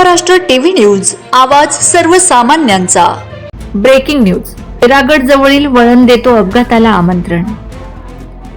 Maharashtra TV news आवाज सर्वसामान्यांचा. Breaking news Vairagad जवळील वळण देतो अपघाताला आमंत्रण.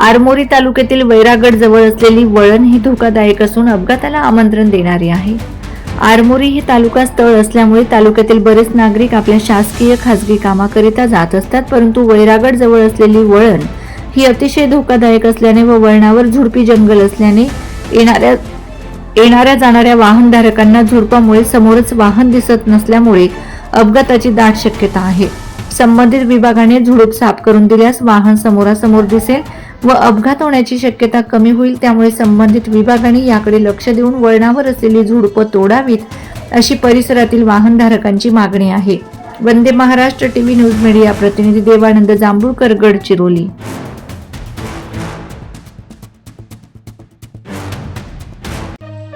आरमोरी तालुक्यातील वैरागड जवळ असलेली वळण ही धोकादायक असून अपघाताला आमंत्रण देणारी आहे. आरमोरी हे तालुका स्थळ असल्यामुळे तालुक्यातील बरेच नागरिक आपल्या शासकीय खासगी कामाकरिता जात असतात परंतु वैरागड जवळ असलेली वळण ही अतिशय धोकादायक असल्याने व वळणावर झुडपी जंगल असल्याने येणाऱ्या येणाऱ्या जाणाऱ्या वाहनधारकांना झुडपामुळे समोरच वाहन दिसत नसल्यामुळे अपघाताची दाट शक्यता आहे. संबंधित विभागाने झुडूप साफ करून दिल्यास वाहन समोरासमोर दिसेल व अपघात होण्याची शक्यता कमी होईल त्यामुळे संबंधित विभागाने याकडे लक्ष देऊन वळणावर असलेली झुडपं तोडावीत अशी परिसरातील वाहनधारकांची मागणी आहे. Vande Maharashtra TV news media प्रतिनिधी देवानंद जांभूळकर गडचिरोली.